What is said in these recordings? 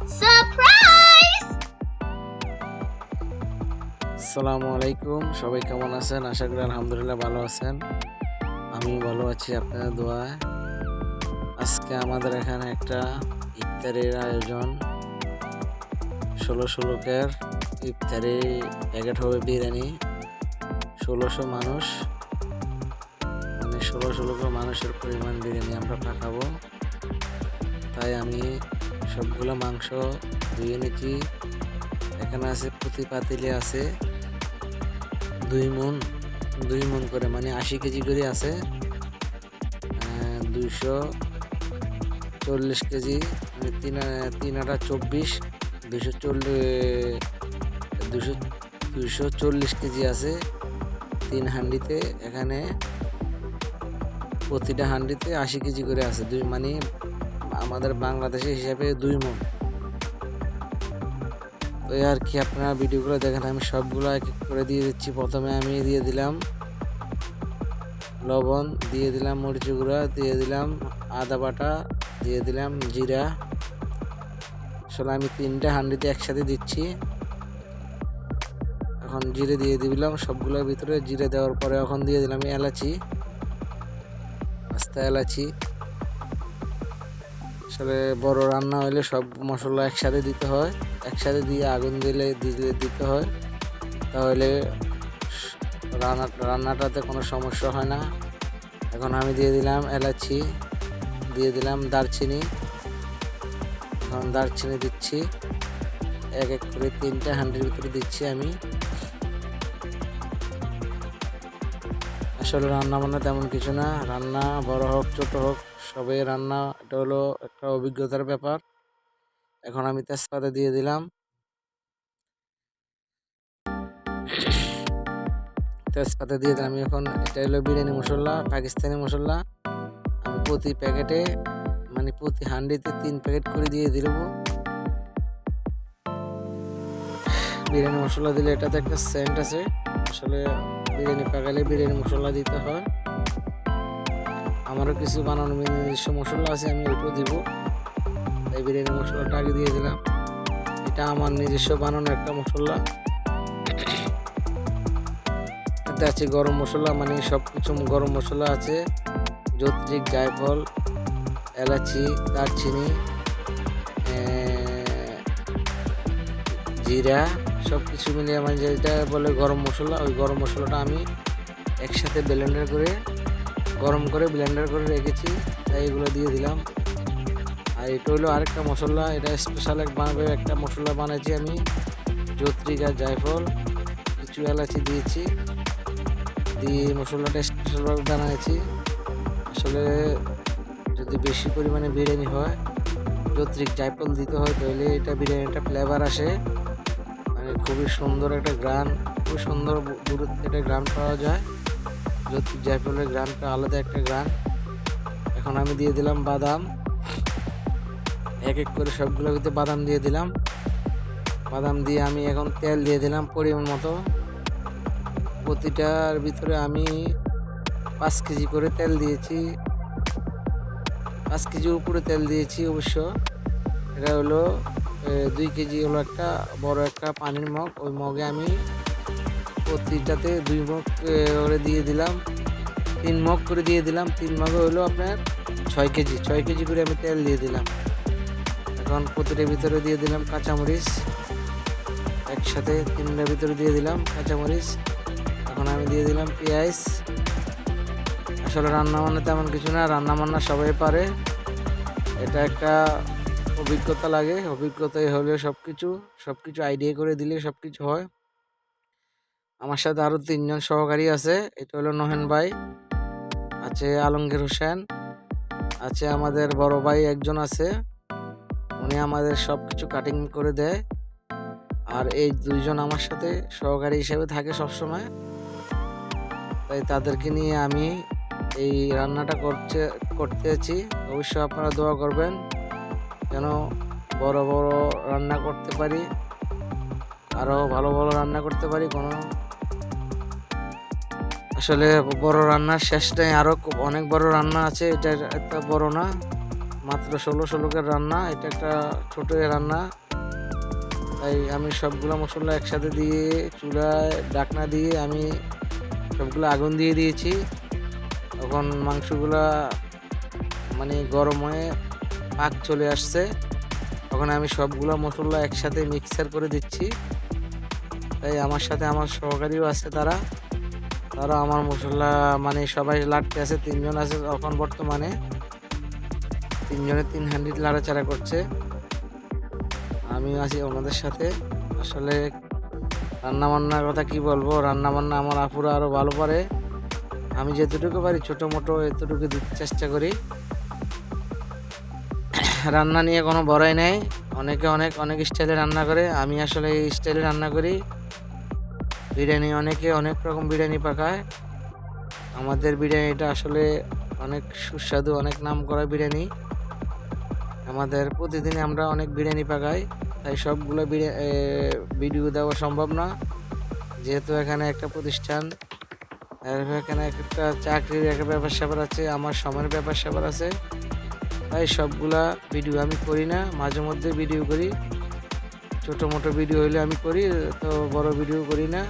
Surprise আসসালামু আলাইকুম, সবাই কেমন আছেন? আশা করি আলহামদুলিল্লাহ ভালো আছেন। আমি ভালো আছি আপনাদের দোয়ায়। আজকে আমাদের এখানে একটা ইফতারের আয়োজন। ষোলোশো লোকের ইফতারি প্যাকেট হবে বিরিয়ানি। ষোলোশো মানুষ। মানে ষোলোশো লোকের মানুষের পরিমাণ বিরিয়ানি আমরা পাঠাবো। তাই আমি সবগুলো মাংস ধুয়ে নিচ্ছি। এখানে আছে প্রতি পাতিলে আছে দুই মন দুই মন করে মানে আশি কেজি করে আছে। দুইশো চল্লিশ কেজি মানে তিন তিন আটা চব্বিশ দুশো চল্লিশ দুশো দুশো চল্লিশ কেজি আছে তিন হান্ডিতে এখানে প্রতিটা হান্ডিতে আশি কেজি করে আছে, দুই মানে আমাদের বাংলাদেশের হিসাবে দুই মন। তো আর কি আপনারা ভিডিওগুলো দেখেন, আমি সবগুলো এক এক করে দিয়ে দিচ্ছি। প্রথমে আমি দিয়ে দিলাম লবণ, দিয়ে দিলাম মরিচ গুঁড়া, দিয়ে দিলাম আদা বাটা, দিয়ে দিলাম জিরা। আসলে আমি তিনটা হান্ডিতে একসাথে দিচ্ছি। এখন জিরে দিয়ে দিলাম সবগুলোর ভিতরে। জিরে দেওয়ার পরে এখন দিয়ে দিলাম এলাচি আস্তা এলাচি। আসলে বড় রান্না হলে সব মশলা একসাথে দিতে হয়। একসাথে দিয়ে আগুন দিলে দিলে দিতে হয়। তাহলে রান্না, রান্নাটাতে কোনো সমস্যা হয় না। এখন আমি দিয়ে দিলাম এলাচি, দিয়ে দিলাম দারচিনি। এখন দারচিনি দিচ্ছি। এক এক করে তিনটা হান্ডির ভিতরে দিচ্ছি আমি। আসলে রান্না বান্না তেমন কিছু না। রান্না বড় হোক, ছোট হোক সবে রান্না, এটা হলো একটা অভিজ্ঞতার ব্যাপার। এখন আমি তেজপাতা দিয়ে দিলাম। তেজপাতা দিয়ে দিলাম। আমি এখন এটা হলো বিরিয়ানি মশলা, পাকিস্তানি মশলা। আমি প্রতি প্যাকেটে মানে প্রতি হান্ডিতে তিন প্যাকেট করে দিয়ে দিব বিরিয়ানি মশলা দিলে এটাতে একটা সেন্ট আছে। আসলে বিরিয়ানি পাকালে বিরিয়ানি মশলা দিতে হয়। আমারও কিছু বানানো নিজস্ব মশলা আছে, আমি ওইটাও দিব। তাই বিরিয়ানি মশলাটা আগে দিয়ে দিলাম। এটা আমার নিজস্ব বানানো একটা মশলা। এতে আছে গরম মশলা মানে সব কিছু গরম মশলা আছে। যৌত্রিক জায়ফল, এলাচি, দারচিনি জিরা সব কিছু মিলিয়ে মানে যেটা বলে গরম মশলা, ওই গরম মশলাটা আমি একসাথে ব্লেন্ডার করে গরম করে ব্লেন্ডার করে রেখেছি, তাই এগুলো দিয়ে দিলাম। আর এটা হলো আরেকটা মশলা, এটা স্পেশাল এক বানাবে, একটা মশলা বানাইছি আমি যৌত্রিক আর জায়ফল, কিছু এলাচি দিয়েছি, দিয়ে মশলাটা স্পেশালভাবে বানাইছি। আসলে যদি বেশি পরিমাণে বিরিয়ানি হয় যৌত্রিক জায়ফল দিতে হয় তাহলে এটা বিরিয়ানিটা ফ্লেভার আসে। মানে খুবই সুন্দর একটা গ্রান, খুবই সুন্দর দূরত্ব একটা গ্রান পাওয়া যায়। জায়ফলের গ্রানটা আলাদা একটা গ্রান। এখন আমি দিয়ে দিলাম বাদাম। এক এক করে সবগুলোর ভিতরে বাদাম দিয়ে দিলাম। বাদাম দিয়ে আমি এখন তেল দিয়ে দিলাম পরিমাণ মতো। প্রতিটার ভিতরে আমি পাঁচ কেজি করে তেল দিয়েছি। পাঁচ কেজির উপরে তেল দিয়েছি অবশ্য। এটা হলো দুই কেজি হলো একটা বড় একটা পানির মগ। ওই মগে আমি প্রতিটাতে দুই মগ করে দিয়ে দিলাম। তিন মগ করে দিয়ে দিলাম। তিন মগ হলো আপনার ছয় কেজি। ছয় কেজি করে আমি তেল দিয়ে দিলাম। এখন প্রতিটার ভিতরে দিয়ে দিলাম কাঁচামরিচ। একসাথে তিনটার ভিতরে দিয়ে দিলাম কাঁচামরিচ। এখন আমি দিয়ে দিলাম পেঁয়াজ। আসলে রান্না বান্না তেমন কিছু না, রান্না বান্না সবাই পারে। এটা একটা অভিজ্ঞতা লাগে। অভিজ্ঞতাই হলে সব কিছু সব কিছু আইডিয়া করে দিলে সব কিছু হয়। আমার সাথে আরও তিনজন সহকারী আছে। এটা হলো নহেন ভাই, আছে আলমগীর হোসেন, আছে আমাদের বড় ভাই একজন আছে। উনি আমাদের সব কিছু কাটিং করে দেয়। আর এই দুইজন আমার সাথে সহকারী হিসেবে থাকে সবসময়। তাই তাদেরকে নিয়ে আমি এই রান্নাটা করছে, করতেছি। অবশ্যই আপনারা দোয়া করবেন যেন বড় বড় রান্না করতে পারি আরও ভালো ভালো রান্না করতে পারি। কোনো আসলে বড় রান্নার শেষ নেই আরও অনেক বড় রান্না আছে, এটা একটা বড় না, মাত্র ষোলো ষোলোকের রান্না, এটা একটা ছোটো রান্না। তাই আমি সবগুলো মশলা একসাথে দিয়ে, চুলায় ডাকনা দিয়ে আমি সবগুলো আগুন দিয়ে দিয়েছি। তখন মাংসগুলা মানে গরম হয়ে পাক চলে আসছে। তখন আমি সবগুলো মশলা একসাথে মিক্সার করে দিচ্ছি। তাই আমার সাথে আমার সহকারীও আছে তারা। তারা আমার মশলা মানে সবাই লাটতে আছে, তিনজন আছে এখন বর্তমানে। তিনজনে তিন হান্ড্রেড লাড়াচাড়া করছে। আমি আছি ওনাদের সাথে। আসলে রান্না বান্নার কথা কি বলব? রান্না বান্না আমার আপুরা আরও ভালো পারে। আমি যেতটুকু পারি, ছোটো মোটো এতটুকু দিতে চেষ্টা করি। রান্না নিয়ে কোনো বড়াই নেই। অনেকে অনেক অনেক স্টাইলে রান্না করে। আমি আসলে এই স্টাইলে রান্না করি। বিরিয়ানি, অনেকে অনেক রকম বিরিয়ানি পাকায়। আমাদের বিরিয়ানিটা আসলে অনেক সুস্বাদু, অনেক নাম করা বিরিয়ানি। আমাদের প্রতিদিন আমরা অনেক বিরিয়ানি পাকাই, তাই সবগুলো ভিডিও দেওয়া সম্ভব না। যেহেতু এখানে একটা প্রতিষ্ঠান এখানে একটা চাকরির একটা ব্যাপার স্যাপার আছে, আমার সময়ের ব্যাপার স্যাপার আছে, তাই সবগুলা ভিডিও আমি করি না, মাঝে মধ্যে ভিডিও করি। ছোটো মোটো ভিডিও হইলে আমি করি, তো বড় ভিডিও করি না।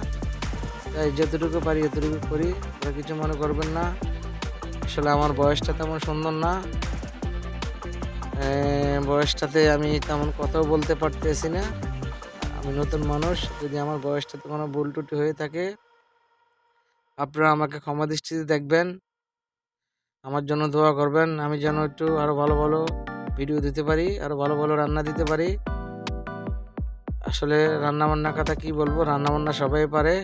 তাই যতটুকু পারি এতটুকু করি। ওরা কিছু মনে করবেন না। আসলে আমার বয়সটা তেমন সুন্দর না। বয়সটাতে আমি তেমন কথাও বলতে পারতেছি না। আমি নতুন মানুষ, যদি আমার বয়সটাতে কোনো ভুল টুটি হয়ে থাকে, আপনারা আমাকে ক্ষমা দৃষ্টিতে দেখবেন। আমার জন্য দোয়া করবেন। আমি যেন একটু আরও ভালো ভালো ভিডিও দিতে পারি আরও ভালো ভালো রান্না দিতে পারি। আসলে রান্না বান্নার কথা কি বলব? রান্না বান্না সবাই পারে।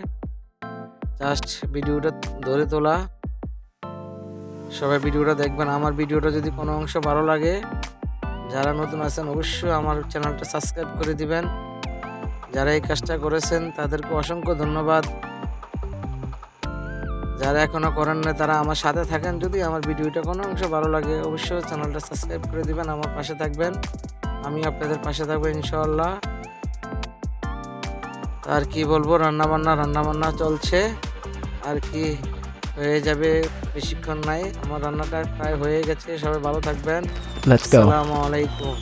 জাস্ট ভিডিওটা ধরে তোলা। সবাই ভিডিওটা দেখবেন। আমার ভিডিওটা যদি কোনো অংশ ভালো লাগে যারা নতুন আছেন অবশ্যই আমার চ্যানেলটা সাবস্ক্রাইব করে দিবেন। যারা এই কাজটা করেছেন তাদেরকে অসংখ্য ধন্যবাদ। যারা এখনও করেন না তারা আমার সাথে থাকেন। যদি আমার ভিডিওটা কোনো অংশ ভালো লাগে অবশ্যই চ্যানেলটা সাবস্ক্রাইব করে দিবেন। আমার পাশে থাকবেন। আমি আপনাদের পাশে থাকব ইনশাআল্লাহ। আর কি বলব রান্নাবান্না রান্না বান্না চলছে। আর কি হয়ে যাবে বেশিক্ষণ নাই। আমার রান্নাটা প্রায় হয়ে গেছে সবাই ভালো থাকবেন. আসসালামু আলাইকুম।